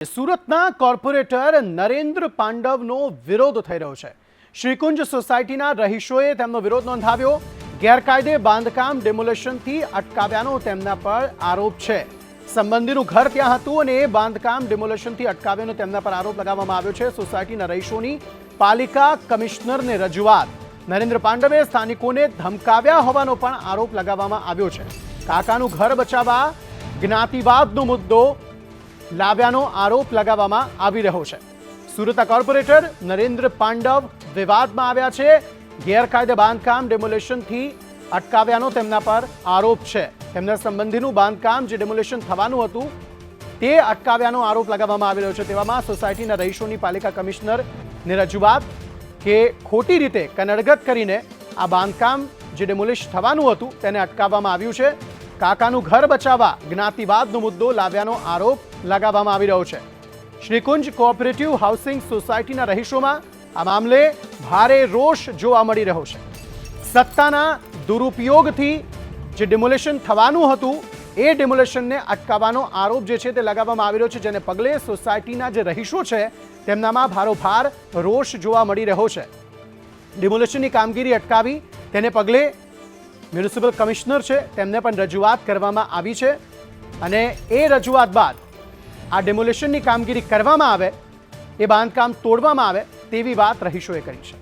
સુરતના કોર્પોરેટર નરેન્દ્ર પાંડવનો વિરોધ થઈ રહ્યો છે. શ્રીકુંજ સોસાયટીના રહીશોએ તેમનો વિરોધ નોંધાવ્યો. ગેરકાયદે બાંધકામ ડેમોલેશનથી અટકાવ્યાનો તેમના પર આરોપ છે. સંબંધીનું ઘર ત્યાં હતું અને એ બાંધકામ ડેમોલેશનથી અટકાવ્યાનો તેમના પર આરોપ લગાવવામાં આવ્યો છે. સોસાયટીના રહીશોની પાલિકા કમિશનરને રજૂઆત. નરેન્દ્ર પાંડવે સ્થાનિકોને ધમકાવ્યા હોવાનો પણ આરોપ લગાવવામાં આવ્યો છે. કાકાનું ઘર બચાવવા જ્ઞાતિવાદનો મુદ્દો લાવ્યાનો આરોપ લગાવવામાં આવી રહ્યો છે. સુરતના કોર્પોરેટર નરેન્દ્ર પાંડવ વિવાદમાં આવ્યા છે. ગેરકાયદે બાંધકામ ડેમોલેશનથી અટકાવ્યાનો તેમના પર આરોપ છે. તેમના સંબંધીનું બાંધકામ જે ડેમોલેશન થવાનું હતું, તે અટકાવ્યાનો આરોપ લગાવવામાં આવી રહ્યો છે. તેવામાં સોસાયટીના રહીશોની પાલિકા કમિશનરની રજૂઆત કે ખોટી રીતે કનડગત કરીને આ બાંધકામ જે ડેમોલિશ થવાનું હતું તેને અટકાવવામાં આવ્યું છે. કાકાનું ઘર બચાવવા જ્ઞાતિવાદનો મુદ્દો લાવ્યાનો આરોપ લગાવવામાં આવી રહ્યો છે. શ્રીકુંજ કોઓપરેટિવ હાઉસિંગ સોસાયટીના રહીશોમાં આ મામલે ભારે રોષ જોવા મળી રહ્યો છે. સત્તાના દુરુપયોગથી જે ડિમોલેશન થવાનું હતું, એ ડિમોલેશનને અટકાવવાનો આરોપ જે છે તે લગાવવામાં આવી રહ્યો છે, જેને પગલે સોસાયટીના જે રહીશો છે, તેમનામાં ભારોભાર રોષ જોવા મળી રહ્યો છે. ડિમોલેશનની કામગીરી અટકાવી, તેને પગલે મ્યુનિસિપલ કમિશનર છે, તેમને પણ રજૂઆત કરવામાં આવી છે. અને એ રજૂઆત બાદ આ ડેમોલેશનની કામગીરી કરવામાં આવે, એ બાંધકામ તોડવામાં આવે તેવી વાત રહીશોએ કરી છે.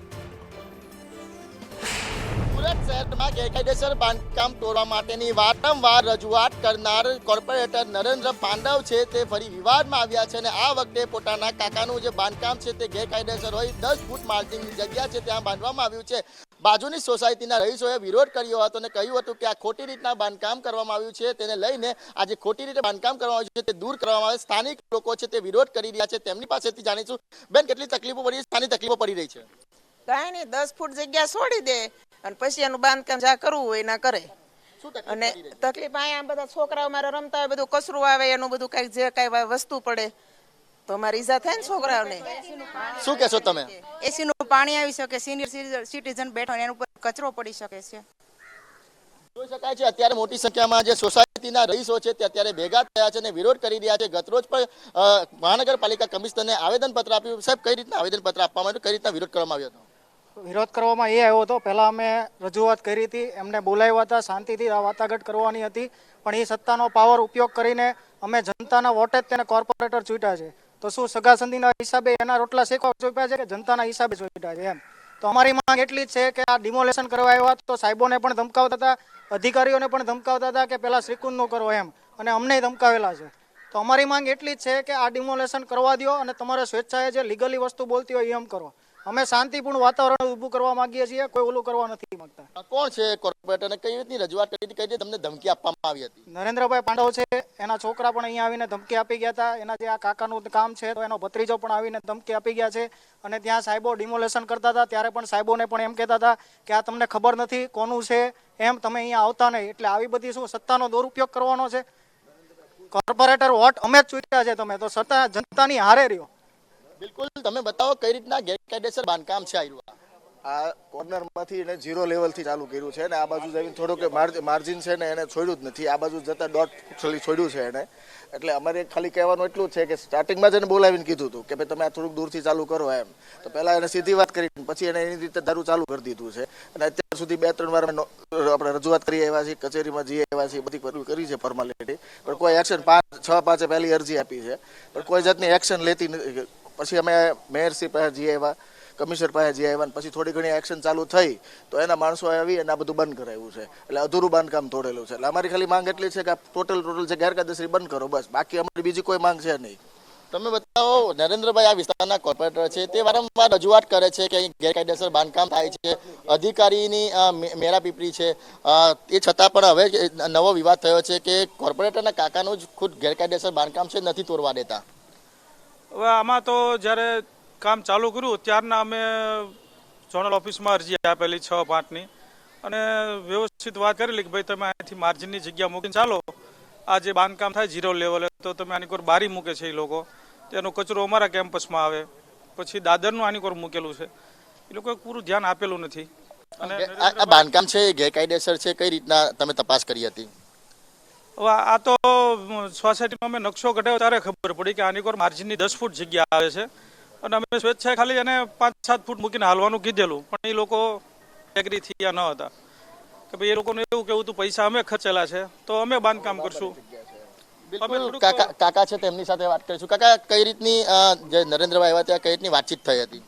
સુરત શહેરમાં ગેરકાયદેસર બાંધકામ તોડવા માટેની વારંવાર રજૂઆત કરનાર કોર્પોરેટર નરેન્દ્ર પાંડવ છે, તે ફરી વિવાદમાં આવ્યા છે અને આ વખતે પોતાના કાકાનું જે બાંધકામ છે તે ગેરકાયદેસર હોય, દસ ફૂટ માર્જિનની જગ્યા છે ત્યાં બાંધવામાં આવ્યું છે. બાજુની સોસાયટીના રહીશોએ વિરોધ કર્યો હતો અને કહ્યું હતું કે આ ખોટી રીતના બાંધકામ કરવામાં આવ્યું છે. તેને લઈને આજે ખોટી રીતે બાંધકામ કરવામાં આવ્યું છે તે દૂર કરવામાં આવે. સ્થાનિક લોકો છે તે વિરોધ કરી રહ્યા છે. તેમની પાસેથી જાણીશું બેન કેટલી તકલીફો પડી સ્થાનિક તકલીફો પડી રહી છે. કાંઈ નહીં દસ ફૂટ જગ્યા છોડી દે અને પછી એનું બાંધકામ જ્યાં કરવું હોય ના કરે. શું અને? તકલીફ અહીંયા બધા છોકરાઓ મારે રમતા હોય બધું કસરું આવે એનું બધું કંઈક જે કઈ વસ્તુ પડે. તો અમારે ઈજા થાય ને છોકરાઓને? શું કહેશો તમે? એસી નું પાણી આવી શકે સિનિયર સિટીઝન બેઠો એના ઉપર કચરો પડી શકે છે. જોઈ શકાય છે અત્યારે મોટી સંખ્યામાં જે સોસાયટીના રહીશો છે તે અત્યારે ભેગા થયા છે અને વિરોધ કરી રહ્યા છે. ગતરોજ પણ મહાનગરપાલિકા કમિશનરને આવેદનપત્ર આપ્યું. સાહેબ કઈ રીતના આવેદનપત્ર આપવામાં આવ્યું? કઈ રીતના વિરોધ કરવામાં આવ્યો હતો? વિરોધ કરવામાં એ આવ્યો હતો. પહેલાં અમે રજૂઆત કરી હતી એમને બોલાવ્યા હતા શાંતિથી આ વાટાઘાટ કરવાની હતી. પણ એ સત્તાનો પાવર ઉપયોગ કરીને અમે જનતાના વોટે જ તેને કોર્પોરેટર ચૂંટ્યા છે. તો શું સગા સંધિના હિસાબે એના રોટલા શેકવા ચોપ્યા છે કે જનતાના હિસાબે ચૂંટ્યા છે એમ? તો અમારી માંગ એટલી જ છે કે આ ડિમોલેશન કરવા આવ્યા તો સાહેબોને પણ ધમકાવતા હતા, અધિકારીઓને પણ ધમકાવતા હતા કે પહેલાં શ્રીકુંજનું કરો એમ, અને અમને ધમકાવેલા છે. તો અમારી માંગ એટલી જ છે કે આ ડિમોલેશન કરવા દો અને તમારે સ્વેચ્છાએ જે લીગલી વસ્તુ બોલતી હોય એ એમ કરો. અમે શાંતિપૂર્ણ વાતાવરણ ઊભું કરવા માંગીએ છીએ કોઈ ઓલું કરવા નથી માંગતા. કોણ છે કોર્પોરેટરને કઈ રીતની રજૂઆત કરી હતી? કઈ રીતે તમને ધમકી આપવામાં આવી હતી? નરેન્દ્રભાઈ પાંડવ છે એના છોકરા પણ અહીંયા આવીને ધમકી આપી ગયા હતા. એના જે આ કાકાનું કામ છે તો એનો ભત્રીજો પણ આવીને ધમકી આપી ગયા છે. અને ત્યાં સાહેબો ડિમોલેશન કરતા હતા ત્યારે પણ સાહેબોને પણ એમ કહેતા હતા કે આ તમને ખબર નથી કોનું છે એમ તમે અહીંયા આવતા નહીં. એટલે આવી બધી શું સત્તાનો દુરુપયોગ કરવાનો છે? કોર્પોરેટર વોટ અમે જ ચૂંટ્યા છે તમે તો સત્તા જનતાની હારે રહ્યો. બિલકુલ, તમે બતાવો કઈ રીતના ગેરકાયદેસર બાંધકામ છે આયરું આ? કોર્નરમાંથી એને ઝીરો લેવલથી ચાલુ કર્યું છે અને આ બાજુ જઈને થોડુંક માર્જ- માર્જિન છે ને એને છોડ્યું જ નથી. આ બાજુ જતા દોઢ ફૂટ છોડ્યું છે એને. એટલે અમારે ખાલી કહેવાનું એટલું છે કે સ્ટાર્ટિંગમાં જ એને બોલાવીને કીધું હતું કે ભાઈ તમે આ થોડુંક દૂરથી ચાલુ કરો એમ. તો પહેલા એને સીધી વાત કરી પછી એને એની રીતે દારૂ ચાલુ કરી દીધું છે. અને અત્યાર સુધી બે ત્રણ વાર આપણે રજૂઆત કરી આવ્યા છીએ, કચેરીમાં જઈ આવ્યા છીએ, બધી કરી છે ફોર્માલિટી પણ કોઈ એક્શન પાંચ, છ, પાંચે પહેલી અરજી આપી છે. પણ કોઈ જાતની એક્શન લેતી નથી પછી અમે મેયરશ્રી પાસે જઈ આવ્યા, કમિશનર પાસે જઈ આવ્યા પછી થોડી ઘણી એક્શન ચાલુ થઈ, તો એના માણસો આવી અને આ બધું બંધ કરાવ્યું છે. એટલે અધૂરું બાંધકામ તોડેલું છે. એટલે અમારી ખાલી માંગ એટલી છે કે ટોટલ ટોટલ છે ગેરકાયદેસરી બંધ કરો, બસ. બાકી અમારી બીજી કોઈ માંગ છે નહીં. તમે બતાવો, નરેન્દ્રભાઈ આ વિસ્તારના કોર્પોરેટર છે, તે વારંવાર રજૂઆત કરે છે કે અહીં ગેરકાયદેસર બાંધકામ થાય છે. અધિકારીની મેરા પીપરી છે. એ છતાં પણ હવે નવો વિવાદ થયો છે કે કોર્પોરેટરના કાકાનું જ ખુદ ગેરકાયદેસર બાંધકામ છે, નથી તોડવા દેતા. હવે આમાં તો જ્યારે કામ ચાલુ કર્યું, ત્યારના અમે ઝોનલ ઓફિસમાં અરજી આપેલી છ પાંચની. અને વ્યવસ્થિત વાત કરેલી કે ભાઈ, તમે અહીંથી માર્જિનની જગ્યા મૂકીને ચાલો. આ જે બાંધકામ થાય ઝીરો લેવલે તો તમે આની કોર બારી મૂકે છે એ લોકો. તેનો કચરો અમારા કેમ્પસમાં આવે. પછી દાદરનું આની કોર મૂકેલું છે. એ લોકોએ પૂરું ધ્યાન આપેલું નથી. અને આ બાંધકામ છે ગેરકાયદેસર છે? કઈ રીતના તમે તપાસ કરી હતી? આ તો સોસાયટીમાં અમે નકશો કઢાવ્યો ત્યારે ખબર પડી કે આની કોર માર્જિનની દસ ફૂટ જગ્યા આવે છે. અને અમે સ્વેચ્છાએ ખાલી એને પાંચ સાત ફૂટ મૂકીને હાલવાનું કીધેલું. પણ એ લોકો એગ્રી થયા ન હતા. કે ભાઈ એ લોકોને એવું કેવું હતું પૈસા અમે ખર્ચેલા છે તો અમે બાંધકામ કરશું. કાકા કાકા છે તેમની સાથે વાત કરીશું. કાકા કઈ રીતની જે નરેન્દ્રભાઈ આવ્યા ત્યાં કઈ રીતની વાતચીત થઈ હતી?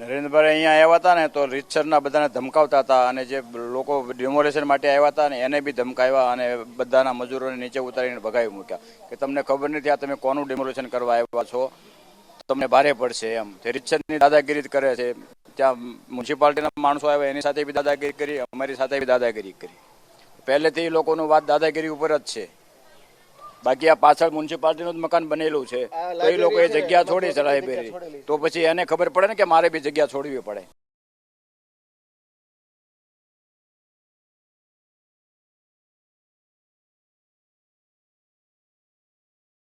નરેન્દ્રભાઈ અહીંયા આવ્યા હતા ને તો રીતસરના બધાને ધમકાવતા હતા અને જે લોકો ડિમોલેશન માટે આવ્યા હતા ને એને બી ધમકાવ્યા અને બધાના મજૂરોને નીચે ઉતારીને ભગાવી મૂક્યા. કે તમને ખબર નથી આ તમે કોનું ડિમોલેશન કરવા આવ્યા છો? તમને ભારે પડશે એમ. રીતસરની દાદાગીરી જ કરે છે. ત્યાં મ્યુનિસિપાલિટીના માણસો આવ્યા, એની સાથે બી દાદાગીરી કરી, અમારી સાથે બી દાદાગીરી કરી. પહેલેથી એ લોકોનું વાત દાદાગીરી ઉપર જ છે. બાકી આ પાછળ મ્યુનિસિપાલિટીનું જ મકાન બનેલું છે. તો એ લોકોએ જગ્યા છોડી છે લાઇબ્રેરી તો પછી એને ખબર પડે ને કે મારે બી જગ્યા છોડવી પડે.